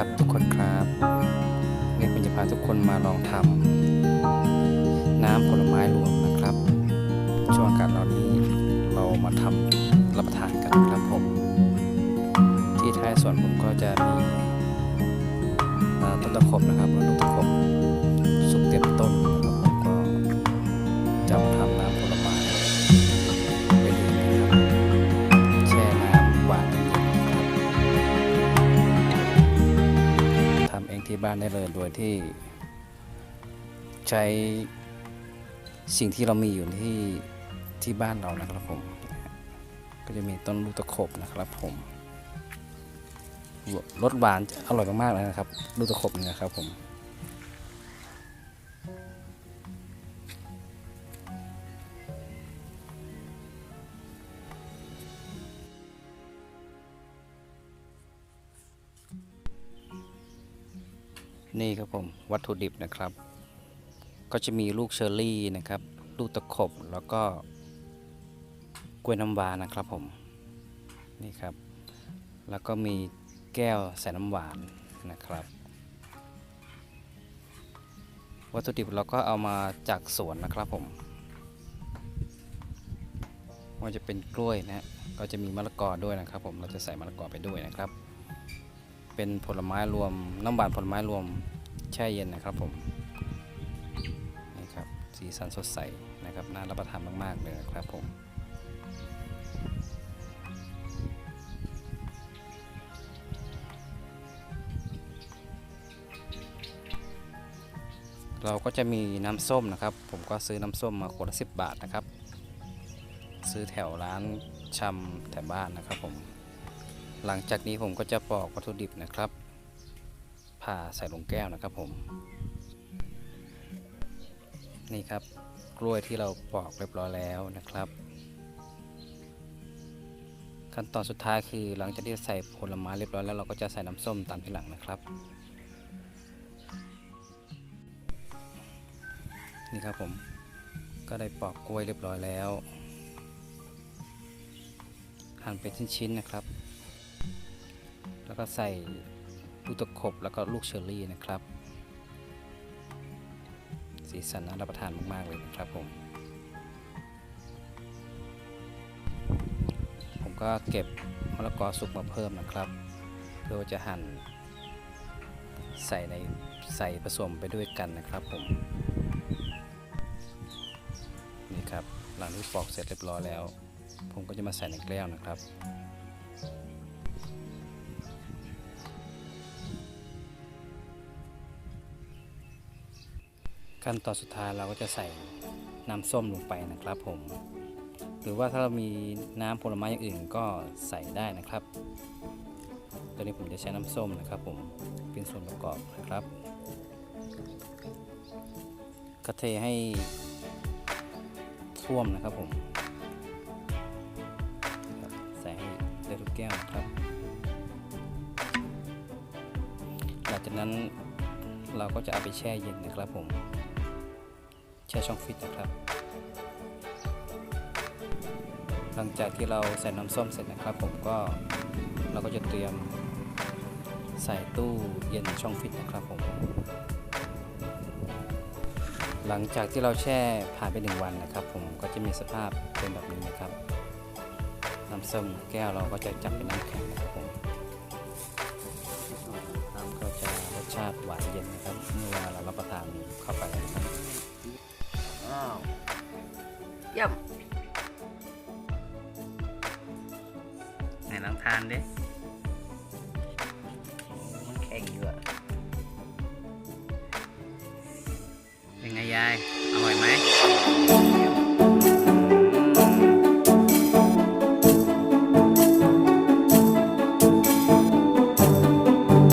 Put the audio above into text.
ครับทุกคนครับวันนี่ผมจะพาทุกคนมาลองทำน้ำผลไม้รวมนะครับ ช่วงอากาศร้อนนี้เรามาทำรับประทานกันครับผม ที่ท้ายสวนผมก็จะมีต้นตะขบนะครับต้นตะขบสุกเต็มต้นแล้วผมก็จะมาทำน้ำ องที่บ้านได้เลยโดยที่ใช้สิ่งที่เรามีอยู่ที่ที่บ้านเรานะครับผม ก็จะมีต้นลูกตะขบนะครับผมรสหวานอร่อยมากๆเลยนะครับ ลูกตะขบนี่นะครับผม นี่ครับผมวัตถุดิบนะครับ ก็จะมีลูกเชอร์รี่นะครับ ลูกตะขบแล้วก็กล้วยน้ำว้านะครับผมนี่ครับ แล้วก็มีแก้วใส่น้ำหวานนะครับ วัตถุดิบเราก็เอามาจากสวนนะครับผมว่าจะเป็นกล้วยนะฮะก็จะมีมะละกอด้วยนะครับ ผมเราจะใส่มะละกอไปด้วยนะครับ เป็นผลไม้รวม น้ำหวานผลไม้รวมแช่เย็นนะครับผมนี่ครับสีสันสดใสนะครับน่ารับประทานมาก ๆ เลยนะครับผมเราก็จะมีน้ำส้มนะครับ ผมก็ซื้อน้ำส้มมาขวดละสิบบาทนะครับ ซื้อแถวร้านชำแถวบ้านนะครับผม หลังจากนี้ผมก็จะปอกวัตถุดิบนะครับ ผ่าใส่ลงแก้วนะครับผม นี่ครับกล้วยที่เราปอกเรียบร้อยแล้วนะครับ ขั้นตอนสุดท้ายคือหลังจากที่ใส่ผลไม้เรียบร้อยแล้วเราก็จะใส่น้ำส้มตามทีหลังนะครับ นี่ครับผมก็ได้ปอกกล้วยเรียบร้อยแล้วหั่นเป็นชิ้นๆนะครับ แล้วก็ใส่ลูกตะขบแล้วก็ลูกเชอร์รี่นะครับ สีสันน่ารับประทานมาก ๆ เลยนะครับผม ผมก็เก็บมะละกอสุกมาเพิ่มนะครับ เพื่อจะหั่นใส่ในใส่ผสมไปด้วยกันนะครับผม นี่ครับหลังที่ปอกเสร็จเรียบร้อยแล้ว ผมก็จะมาใส่ในแก้วนะครับ ขั้นตอนสุดท้ายเราก็จะใส่น้ำส้มลงไปนะครับผม หรือว่าถ้าเรามีน้ำผลไม้อย่างอื่นก็ใส่ได้นะครับตัวนี้ผมจะใช้น้ำส้มนะครับ ผมเป็นส่วนประกอบนะครับก็เทให้ท่วมนะครับผมใส่ให้ได้ทุกแก้วครับ หลังจากนั้น เราก็จะเอาไปแช่เย็นนะครับผม แช่ช่องฟิตนะครับ หลังจากที่เราใส่น้ำส้มเสร็จนะครับ ผมก็เราก็จะเตรียมใส่ตู้เย็นช่องฟิตนะครับผม หลังจากที่เราแช่ผ่านไปหนึ่งวันนะครับ ผมก็จะมีสภาพเป็นแบบนี้นะครับ น้ำส้มแก้วเราก็จะจับเป็นน้ำแข็งนะครับผมาติหวานเย็นนะครับ เมื่อเวลาเรารับประทานเข้าไปนะครับอ้าวย่ไหนลองทานดิำมันแข็งอยู่อะเป็นไงยาย